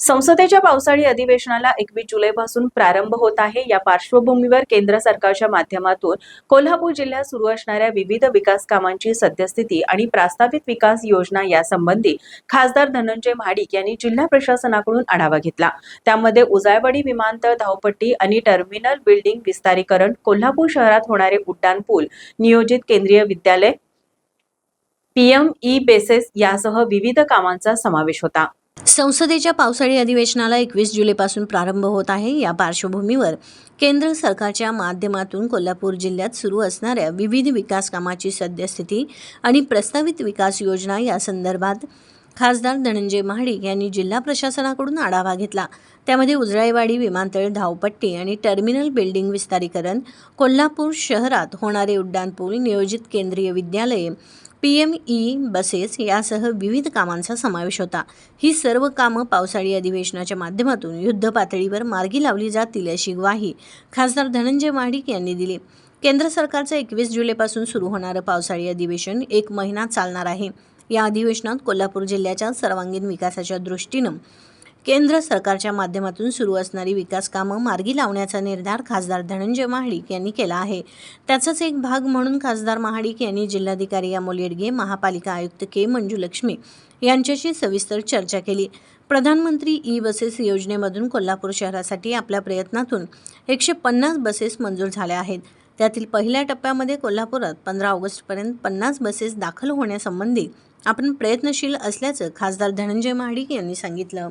संसदेच्या पावसाळी अधिवेशनाला एकवीस जुलैपासून प्रारंभ होत आहे. या पार्श्वभूमीवर केंद्र सरकारच्या माध्यमातून कोल्हापूर जिल्ह्यात सुरू असणाऱ्या विविध विकास कामांची सद्यस्थिती आणि प्रस्तावित विकास योजना यासंबंधी खासदार धनंजय महाडिक यांनी जिल्हा प्रशासनाकडून आढावा घेतला. त्यामध्ये उजायवाडी विमानतळ धावपट्टी आणि टर्मिनल बिल्डिंग विस्तारीकरण कोल्हापूर शहरात होणारे उड्डाण पूल नियोजित केंद्रीय विद्यालय पीएम ई बेसेस यासह विविध कामांचा समावेश होता. संसदेच्या पावसाळी अधिवेशनाला एकवीस जुलैपासून प्रारंभ होत आहे. या पार्श्वभूमीवर केंद्र सरकारच्या माध्यमातून कोल्हापूर जिल्ह्यात सुरू असणाऱ्या विविध विकास कामाची सद्यस्थिती आणि प्रस्तावित विकास योजना या संदर्भात खासदार धनंजय महाडिक यांनी जिल्हा प्रशासनाकडून आढावा घेतला. त्यामध्ये उजळाईवाडी विमानतळ धावपट्टी आणि टर्मिनल बिल्डिंग विस्तारीकरण कोल्हापूर शहरात होणारे उड्डाणपूल नियोजित केंद्रीय विद्यालये पी एम ई बसेस यासह विविध कामांचा समावेश होता. ही सर्व कामं पावसाळी अधिवेशनाच्या माध्यमातून युद्ध पातळीवर मार्गी लावली जातील अशी ग्वाही खासदार धनंजय महाडिक यांनी दिली. केंद्र सरकारचं एकवीस जुलैपासून सुरू होणारं पावसाळी अधिवेशन एक महिना चालणार आहे. या अधिवेशनात कोल्हापूर जिल्ह्याच्या सर्वांगीण विकासाच्या दृष्टीनं केंद्र सरकारच्या माध्यमातून सुरू असणारी विकास कामं मार्गी लावण्याचा निर्धार खासदार धनंजय महाडिक यांनी केला आहे. त्याचाच एक भाग म्हणून खासदार महाडिक यांनी जिल्हाधिकारी अमोल येडगे महापालिका आयुक्त के मंजुलक्ष्मी यांच्याशी सविस्तर चर्चा केली. प्रधानमंत्री ई बसेस योजनेमधून कोल्हापूर शहरासाठी आपल्या प्रयत्नातून एकशे पन्नास बसेस मंजूर झाल्या आहेत. त्यातील पहिल्या टप्प्यामध्ये कोल्हापुरात पंधरा ऑगस्टपर्यंत पन्नास बसेस दाखल होण्यासंबंधी आपण प्रयत्नशील असल्याचं खासदार धनंजय महाडिक यांनी सांगितलं.